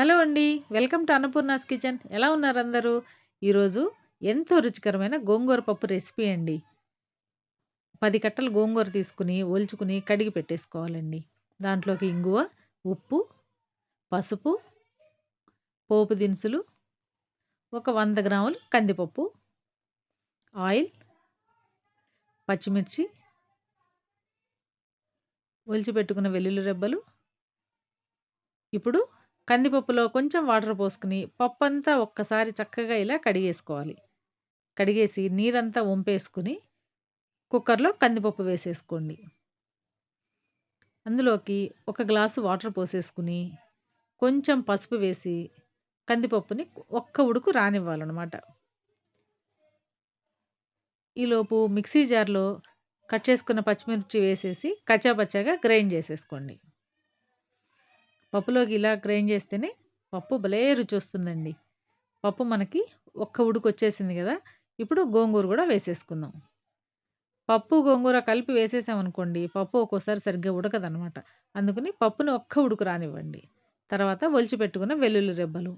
Hello అండి. Welcome to Annapurna's kitchen. ఎలా ఉన్నారు అందరూ? ఈరోజు ఎంతో రుచికరమైన గోంగూర పప్పు రెసిపీ అండి. పది కట్టలు గోంగూర తీసుకొని, ఒలుచుకుని కడిగి పెట్టేసుకోవాలండి. దాంట్లోకి ఇంగువ, ఉప్పు, పసుపు, పోపు దినుసులు, ఒక వంద గ్రాములు కందిపప్పు, ఆయిల్, పచ్చిమిర్చి, ఒలిచి పెట్టుకున్న వెల్లుల్లి రెబ్బలు. ఇప్పుడు కందిపప్పులో కొంచెం వాటర్ పోసుకుని పప్పు అంతా ఒక్కసారి చక్కగా ఇలా కడిగేసుకోవాలి. కడిగేసి నీరంతా వంపేసుకొని కుక్కర్‌లో కందిపప్పు వేసేసుకోండి. అందులోకి ఒక గ్లాసు వాటర్ పోసేసుకొని, కొంచెం పసుపు వేసి కందిపప్పుని ఒక్క ఉడుకు రానివ్వాలనమాట. ఈలోపు మిక్సీ జార్‌లో కట్ చేసుకున్న పచ్చిమిర్చి వేసేసి కచ్చాపచ్చాగా గ్రైండ్ చేసేసుకోండి. పప్పులోకి ఇలా గ్రైండ్ చేస్తేనే పప్పు భలే రుచి వస్తుందండి పప్పు మనకి ఒక్క ఉడుకొచ్చేసింది కదా ఇప్పుడు గోంగూర కూడా వేసేసుకుందాం. పప్పు, గోంగూర కలిపి వేసేసామనుకోండి పప్పు ఒక్కోసారి సరిగ్గా ఉడకదనమాట. అందుకని పప్పుని ఒక్క ఉడుకు రానివ్వండి. తర్వాత ఒలిచి పెట్టుకున్న వెల్లుల్లి రెబ్బలు,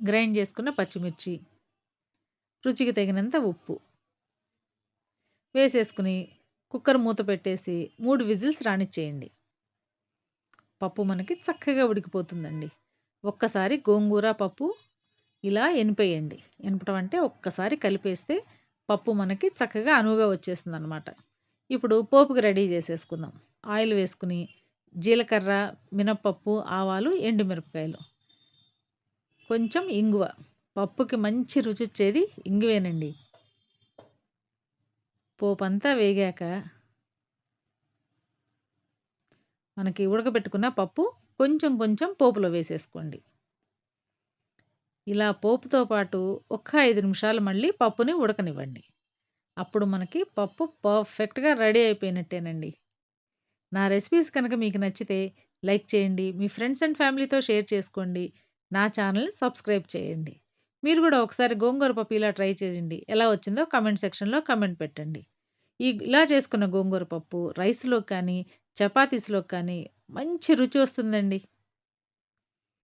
గ్రైండ్ చేసుకున్న పచ్చిమిర్చి, రుచికి తగినంత ఉప్పు వేసేసుకుని కుక్కర్ మూత పెట్టేసి మూడు విజిల్స్ రానిచ్చేయండి. పప్పు మనకి చక్కగా ఉడికిపోతుందండి. ఒక్కసారి గోంగూర, పప్పు ఇలా ఎనిపేయండి. ఎనపడం అంటే ఒక్కసారి కలిపేస్తే పప్పు మనకి చక్కగా అనువుగా వచ్చేస్తుంది అనమాట ఇప్పుడు పోపుకి రెడీ చేసేసుకుందాం. ఆయిల్ వేసుకొని జీలకర్ర, మినప్పప్పు ఆవాలు, ఎండుమిరపకాయలు, కొంచెం ఇంగువ. పప్పుకి మంచి రుచి వచ్చేది ఇంగువేనండి. పోపంతా వేగాక మనకి ఉడకబెట్టుకున్న పప్పు కొంచెం కొంచెం పోపులో వేసేసుకోండి. ఇలా పోపుతో పాటు ఒక్క ఐదు నిమిషాలు మళ్ళీ పప్పుని ఉడకనివ్వండి. అప్పుడు మనకి పప్పు పర్ఫెక్ట్‌గా రెడీ అయిపోయినట్టేనండి. నా రెసిపీస్ కనుక మీకు నచ్చితే లైక్ చేయండి. మీ ఫ్రెండ్స్ అండ్ ఫ్యామిలీతో షేర్ చేసుకోండి. నా ఛానల్ని సబ్స్క్రైబ్ చేయండి. మీరు కూడా ఒకసారి గోంగూర పప్పు ఇలా ట్రై చేయండి. ఎలా వచ్చిందో కామెంట్ సెక్షన్‌లో కామెంట్ పెట్టండి. ఈ ఇలా చేసుకున్న గోంగూర పప్పు రైస్లో కానీ, చపాతీస్లో కానీ మంచి రుచి వస్తుందండి.